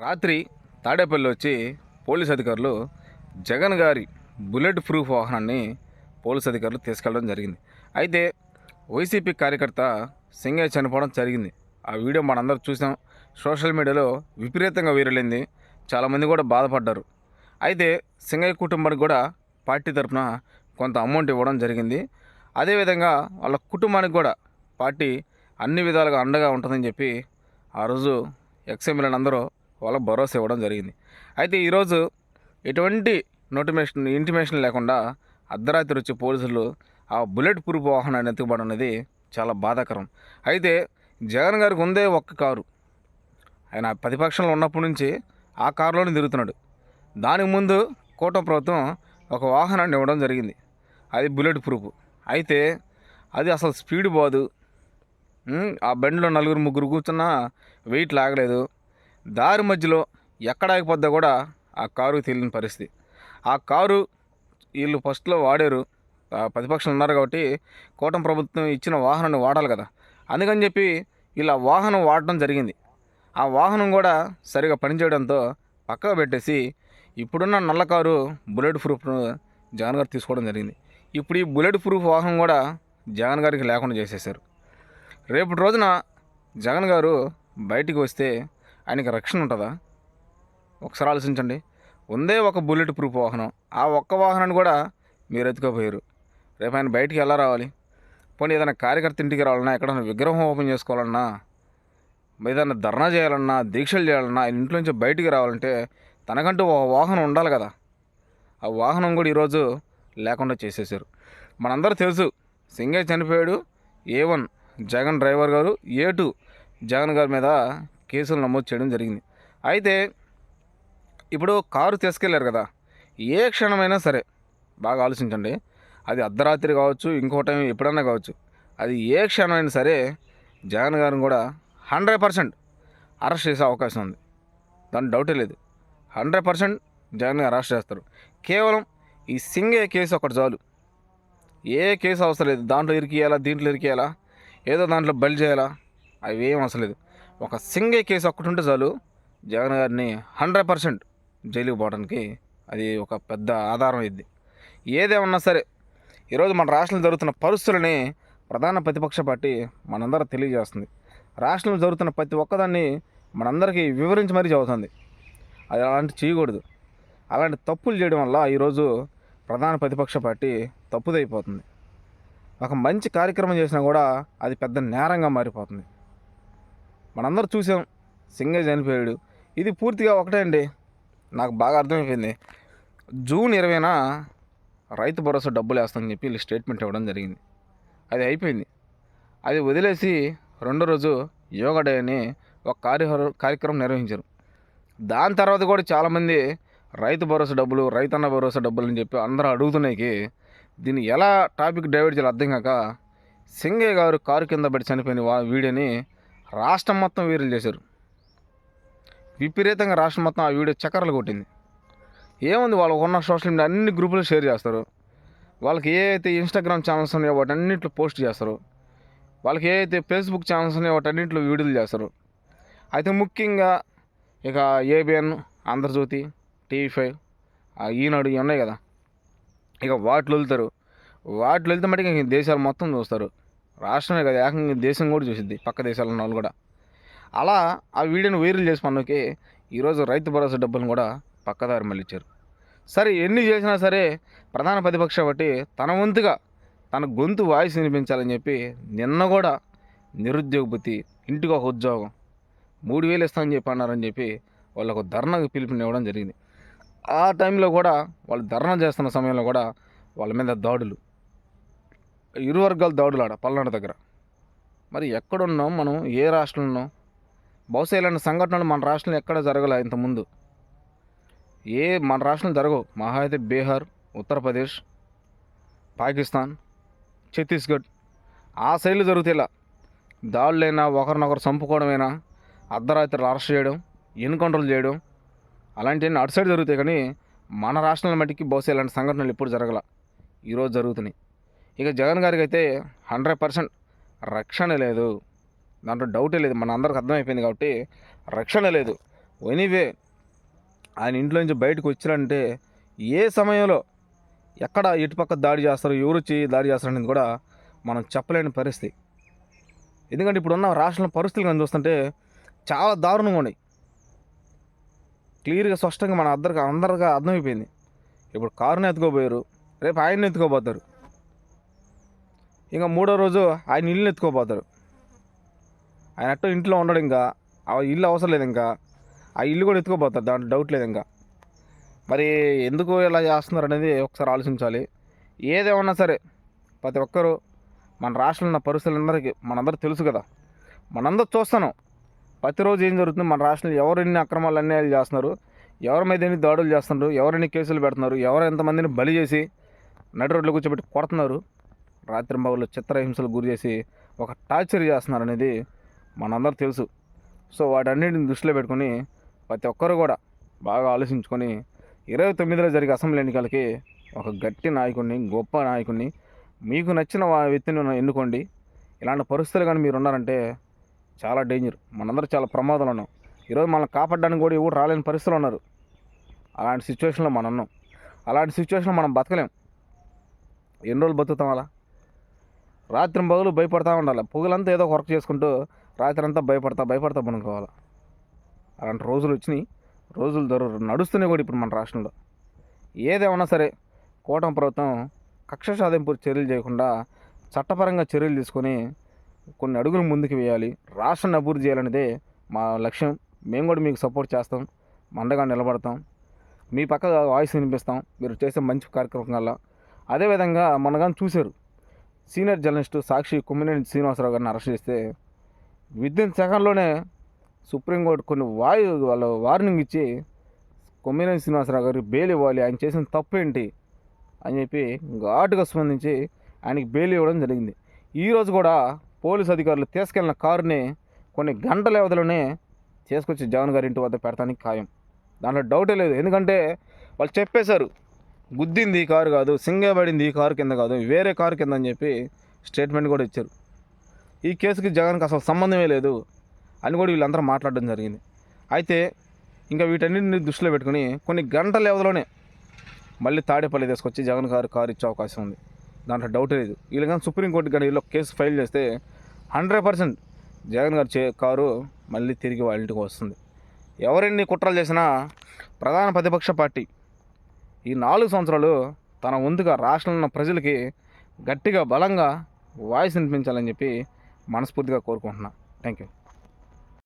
రాత్రి తాడేపల్లి వచ్చి పోలీస్ అధికారులు జగన్ గారి బుల్లెట్ ప్రూఫ్ వాహనాన్ని పోలీస్ అధికారులు తీసుకెళ్ళడం జరిగింది. అయితే వైసీపీ కార్యకర్త సింగయ్య చనిపోవడం జరిగింది. ఆ వీడియో మనందరూ చూసాం. సోషల్ మీడియాలో విపరీతంగా వీరలింది చాలామంది కూడా బాధపడ్డారు. అయితే సింగయ్య కుటుంబానికి కూడా పార్టీ తరఫున కొంత అమౌంట్ ఇవ్వడం జరిగింది. అదేవిధంగా వాళ్ళ కుటుంబానికి కూడా పార్టీ అన్ని విధాలుగా అండగా ఉంటుందని చెప్పి ఆ రోజు ఎక్స్ఎమ్మెల్యేలు వాళ్ళకు భరోసా ఇవ్వడం జరిగింది. అయితే ఈరోజు ఎటువంటి నోటిఫికేషన్ ఇంటిమేషన్ లేకుండా అర్ధరాత్రి వచ్చి పోలీసులు ఆ బుల్లెట్ ప్రూఫ్ వాహనాన్ని ఎత్తుకుపడడం అనేది చాలా బాధాకరం. అయితే జగన్ గారికి ఉందే ఒక్క కారు. ఆయన ప్రతిపక్షంలో ఉన్నప్పటి నుంచి ఆ కారులోనే తిరుగుతున్నాడు. దానికి ముందు కూటమి ప్రభుత్వం ఒక వాహనాన్ని ఇవ్వడం జరిగింది. అది బుల్లెట్ ప్రూఫ్. అయితే అది అసలు స్పీడ్ పోదు ఆ బండిలో నలుగురు ముగ్గురు కూర్చున్నా వెయిట్ లాగలేదు. దారి మధ్యలో ఎక్కడ ఆగిపోద్దా కూడా ఆ కారు తెలియని పరిస్థితి. ఆ కారు వీళ్ళు ఫస్ట్లో వాడారు. ప్రతిపక్షం ఉన్నారు కాబట్టి కూటమి ప్రభుత్వం ఇచ్చిన వాహనాన్ని వాడాలి కదా. అందుకని చెప్పి ఇలా వాహనం వాడటం జరిగింది. ఆ వాహనం కూడా సరిగా పనిచేయడంతో పక్కకు పెట్టేసి ఇప్పుడున్న నల్ల కారు బుల్లెట్ ప్రూఫ్ను జగన్ గారు తీసుకోవడం జరిగింది. ఇప్పుడు ఈ బుల్లెట్ ప్రూఫ్ వాహనం కూడా జగన్ గారికి లేకుండా చేసేశారు. రేపటి రోజున జగన్ గారు బయటికి వస్తే ఆయనకి రక్షణ ఉంటుందా? ఒకసారి ఆలోచించండి. ఉందే ఒక బుల్లెట్ ప్రూఫ్ వాహనం. ఆ ఒక్క వాహనాన్ని కూడా మీరు ఎత్తుకోపోయారు. రేపు ఆయన బయటికి ఎలా రావాలి? పోనీ ఏదైనా కార్యకర్త ఇంటికి రావాలన్నా ఎక్కడైనా విగ్రహం ఓపెన్ చేసుకోవాలన్నా ఏదైనా ధర్నా చేయాలన్నా దీక్షలు చేయాలన్నా ఆయన ఇంట్లో నుంచి బయటికి రావాలంటే తనకంటూ ఒక వాహనం ఉండాలి కదా. ఆ వాహనం కూడా ఈరోజు లేకుండా చేసేసారు మనందరూ తెలుసు సింగే చనిపోయాడు. ఏ వన్ జగన్ డ్రైవర్ గారు ఏ టూ జగన్ గారి మీద కేసులు నమోదు చేయడం జరిగింది. అయితే ఇప్పుడు కారు తీసుకెళ్ళారు కదా ఏ క్షణమైనా సరే బాగా ఆలోచించండి. అది అర్ధరాత్రి కావచ్చు ఇంకో టైం ఎప్పుడన్నా కావచ్చు అది ఏ క్షణమైనా సరే జగన్ గారిని కూడా హండ్రెడ్ పర్సెంట్ అరెస్ట్ చేసే అవకాశం ఉంది. దాని డౌటే లేదు. హండ్రెడ్ పర్సెంట్ జగన్ గారు అరెస్ట్ చేస్తారు. కేవలం ఈ సింగే కేసు ఒకటి చాలు. ఏ కేసు అవసరం లేదు. దాంట్లో ఇరికియాలా దీంట్లో ఇరికియాలా ఏదో దాంట్లో బలి చేయాలా అవి ఏం అవసరం లేదు. ఒక సింగే కేసు ఒక్కటి ఉంటే చాలు. జగన్ గారిని హండ్రెడ్ పర్సెంట్ జైలుకి పోవడానికి అది ఒక పెద్ద ఆధారం ఇది ఏదేమన్నా సరే ఈరోజు మన రాష్ట్రంలో జరుగుతున్న పరిస్థితులని ప్రధాన ప్రతిపక్ష పార్టీ మనందరూ తెలియజేస్తుంది. రాష్ట్రంలో జరుగుతున్న ప్రతి ఒక్కదాన్ని మనందరికీ వివరించి మరీ చదువుతుంది అది అలాంటి చేయకూడదు. అలాంటి తప్పులు చేయడం వల్ల ఈరోజు ప్రధాన ప్రతిపక్ష పార్టీ తప్పుదైపోతుంది. ఒక మంచి కార్యక్రమం చేసినా కూడా అది పెద్ద నేరంగా మారిపోతుంది. మనందరూ చూసాం. సింగే చనిపోయాడు. ఇది పూర్తిగా ఒకటే అండి. నాకు బాగా అర్థమైపోయింది. జూన్ ఇరవైన రైతు భరోసా డబ్బులు వేస్తామని చెప్పి వీళ్ళు స్టేట్మెంట్ ఇవ్వడం జరిగింది. అది అయిపోయింది. అది వదిలేసి రెండో రోజు యోగా డే అని ఒక కార్య కార్యక్రమం నిర్వహించారు. దాని తర్వాత కూడా చాలామంది రైతు భరోసా డబ్బులు రైతన్న భరోసా డబ్బులు అని చెప్పి అందరూ అడుగుతున్నాయి దీన్ని ఎలా టాపిక్ డైవర్ట్ చేయాలి అర్థం కాక సింగయ్య గారు కారు కింద పడి చనిపోయిన వా వీడియోని రాష్ట్రం మొత్తం వీరులు చేశారు. విపరీతంగా రాష్ట్రం మొత్తం ఆ వీడియో చక్కర్లు కొట్టింది. ఏముంది వాళ్ళకు ఉన్న సోషల్ మీడియా అన్ని గ్రూపులు షేర్ చేస్తారు. వాళ్ళకి ఏ అయితే ఇన్స్టాగ్రామ్ ఛానల్స్ ఉన్నాయో వాటన్నింటిలో పోస్ట్ చేస్తారు. వాళ్ళకి ఏ అయితే ఫేస్బుక్ ఛానల్స్ ఉన్నాయో వాటి అన్నింటిలో వీడియోలు చేస్తారు. అయితే ముఖ్యంగా ఇక ABN Andhrajyothi TV five Eenadu ఇవి ఉన్నాయి కదా. ఇక వాటిలో వెళ్తారు. వాటిలో వెళ్తే మటుకు ఇంక దేశాలు మొత్తం చూస్తారు. రాష్ట్రమే కదా ఏకంగా దేశం కూడా చూసిద్ది పక్క దేశాల ఉన్న వాళ్ళు కూడా. అలా ఆ వీడియోని వైరల్ చేసి మనకి ఈరోజు రైతు భరోసా డబ్బులను కూడా పక్కదారి మళ్ళించారు సరే ఎన్ని చేసినా సరే ప్రధాన ప్రతిపక్ష బట్టి తన వంతుగా తన గొంతు వాయిస్ వినిపించాలని చెప్పి నిన్న కూడా నిరుద్యోగ ఇంటికి ఒక ఉద్యోగం మూడు వేలు ఇస్తామని చెప్పి అన్నారని చెప్పి వాళ్ళకు ధర్నాకు పిలుపునివ్వడం జరిగింది. ఆ టైంలో కూడా వాళ్ళు ధర్నా చేస్తున్న సమయంలో కూడా వాళ్ళ మీద దాడులు. ఇరు వర్గాల దాడులు ఆడ పల్నాడు దగ్గర. మరి ఎక్కడున్నాం మనం? ఏ రాష్ట్రంలో? ఉన్నాం బహుశా ఇలాంటి సంఘటనలు మన రాష్ట్రంలో ఎక్కడ జరగలే ఇంతకుముందు ఏ మన రాష్ట్రం జరగవు. మహా అయితే బీహార్ ఉత్తరప్రదేశ్ పాకిస్తాన్ ఛత్తీస్గఢ్. ఆ శైలి జరుగుతాయి ఇలా దాడులైనా ఒకరినొకరు చంపుకోవడమైనా అర్ధరాత్రి అరెస్ట్ చేయడం ఎన్కౌంటర్లు చేయడం అలాంటివన్నీ అటు సైడ్ జరుగుతాయి కానీ మన రాష్ట్రంలో మట్టికి బహుశా ఇలాంటి సంఘటనలు ఎప్పుడు జరగల. ఈరోజు జరుగుతున్నాయి. ఇక జగన్ గారికి అయితే హండ్రెడ్ పర్సెంట్ రక్షణ లేదు. దాంట్లో డౌటే లేదు. మన అందరికి అర్థమైపోయింది కాబట్టి రక్షణ లేదు. ఎనీవే ఆయన ఇంట్లో నుంచి బయటకు వచ్చారంటే ఏ సమయంలో ఎక్కడ ఎటుపక్క దాడి చేస్తారు ఎవరు వచ్చి దాడి చేస్తారు అనేది కూడా మనం చెప్పలేని పరిస్థితి. ఎందుకంటే ఇప్పుడున్న రాష్ట్రంలో పరిస్థితులు కానీ చూస్తుంటే చాలా దారుణంగా ఉన్నాయి. క్లియర్గా స్పష్టంగా మన అందరికి అందరిగా అర్థమైపోయింది. ఇప్పుడు కారుని ఎత్తుకోపోయారు. రేపు ఆయన్ని ఎత్తుకోపోతారు. ఇంకా మూడో రోజు ఆయన ఇల్లు ఎత్తుకోపోతారు ఆయన అట్టు ఇంట్లో ఉండడు ఇంకా. ఆ ఇల్లు అవసరం లేదు ఇంకా. ఆ ఇల్లు కూడా ఎత్తుకోపోతారు దాంట్లో డౌట్ లేదు ఇంకా. మరి ఎందుకు ఇలా చేస్తున్నారు అనేది ఒకసారి ఆలోచించాలి. ఏదేమన్నా సరే ప్రతి ఒక్కరూ మన రాష్ట్రంలో ఉన్న పరిస్థితులందరికీ మనందరూ తెలుసు కదా. మనందరూ చూస్తాను ప్రతిరోజు ఏం జరుగుతుంది? మన రాష్ట్రంలో ఎవరు ఎన్ని అక్రమాలు అన్యాయాలు చేస్తున్నారు? ఎవరి మీద ఎన్ని దాడులు చేస్తున్నారు? ఎవరెన్ని కేసులు పెడుతున్నారు? ఎవరు ఎంతమందిని బలి చేసి నడి రోడ్లో కూర్చోబెట్టి కొడుతున్నారు? రాత్రి చిత్రహింసలు గురి చేసి ఒక టార్చర్ చేస్తున్నారు అనేది మనందరూ తెలుసు. సో వాటన్నిటిని దృష్టిలో పెట్టుకొని ప్రతి ఒక్కరు కూడా బాగా ఆలోచించుకొని ఇరవై తొమ్మిదిలో జరిగే అసెంబ్లీ ఎన్నికలకి ఒక గట్టి నాయకుడిని గొప్ప నాయకుడిని మీకు నచ్చిన వ్యక్తిని ఎన్నుకోండి. ఇలాంటి పరిస్థితులు కానీ మీరు ఉన్నారంటే చాలా డేంజర్. మనందరూ చాలా ప్రమాదాలు ఉన్నాం. ఈరోజు మనం కాపాడడానికి కూడా ఎవరు రాలేని పరిస్థితులు ఉన్నారు. అలాంటి సిచ్యువేషన్లో మనం ఉన్నాం. అలాంటి సిచ్యువేషన్లో మనం బతకలేం. ఎన్ని రోజులు బతుకుతాం అలా? రాత్రి బదులు భయపడతా ఉండాలి. పొగలంతా ఏదో వర్క్ చేసుకుంటూ రాత్రి అంతా భయపడతా భయపడతా పనుకోవాలి అలాంటి రోజులు వచ్చినాయి. రోజులు దొర నడుస్తున్నాయి కూడా ఇప్పుడు మన రాష్ట్రంలో. ఏదేమన్నా సరే కూటమి ప్రభుత్వం కక్ష సాధింపు చర్యలు చేయకుండా చట్టపరంగా చర్యలు తీసుకొని కొన్ని అడుగులు ముందుకు వేయాలి. రాష్ట్రాన్ని అభివృద్ధి చేయాలనేదే మా లక్ష్యం. మేము కూడా మీకు సపోర్ట్ చేస్తాం. మండగా నిలబడతాం. మీ పక్క వాయిస్ వినిపిస్తాం. మీరు చేసే మంచి కార్యక్రమం వల్ల అదేవిధంగా మనగాని చూశారు. సీనియర్ జర్నలిస్ట్ సాక్షి కుమ్మినేని శ్రీనివాసరావు గారిని అరెస్ట్ చేస్తే విత్ ఇన్ సెకండ్లోనే సుప్రీంకోర్టు కొన్ని వాయు వాళ్ళ వార్నింగ్ ఇచ్చి కొమ్మినేని శ్రీనివాసరావు గారికి బెయిల్ ఇవ్వాలి ఆయన చేసిన తప్పు ఏంటి అని చెప్పి ఘాటుగా స్పందించి ఆయనకి బెయిల్ ఇవ్వడం జరిగింది. ఈరోజు కూడా పోలీసు అధికారులు తీసుకెళ్ళిన కారుని కొన్ని గంటల వ్యవధిలోనే తీసుకొచ్చి జగన్ గారి ఇంటి వద్ద పెడతానికి ఖాయం. దాంట్లో డౌటే లేదు. ఎందుకంటే వాళ్ళు చెప్పేశారు గుద్దింది ఈ కారు కాదు సింగే పడింది ఈ కారు కింద కాదు వేరే కారు కింద అని చెప్పి స్టేట్మెంట్ కూడా ఇచ్చారు. ఈ కేసుకి జగన్కి అసలు సంబంధమే లేదు అని కూడా వీళ్ళందరూ మాట్లాడడం జరిగింది. అయితే ఇంకా వీటన్నిటిని దృష్టిలో పెట్టుకుని కొన్ని గంటల వ్యవధిలోనే మళ్ళీ తాడేపల్లి తీసుకొచ్చి జగన్ గారు కారు ఇచ్చే అవకాశం ఉంది. దాంట్లో డౌట్ లేదు. వీళ్ళు కానీ సుప్రీంకోర్టు కానీ వీళ్ళు కేసు ఫైల్ చేస్తే హండ్రెడ్ పర్సెంట్ జగన్ గారు చే కారు మళ్ళీ తిరిగి వాళ్ళ ఇంటికి వస్తుంది. ఎవరెన్ని కుట్రలు చేసినా ప్రధాన ప్రతిపక్ష పార్టీ ఈ నాలుగు సంవత్సరాలు తన వంతుగా రాష్ట్రంలో ప్రజలకి గట్టిగా బలంగా వాయిస్ వినిపించాలని చెప్పి మనస్ఫూర్తిగా కోరుకుంటున్నాను థ్యాంక్ యూ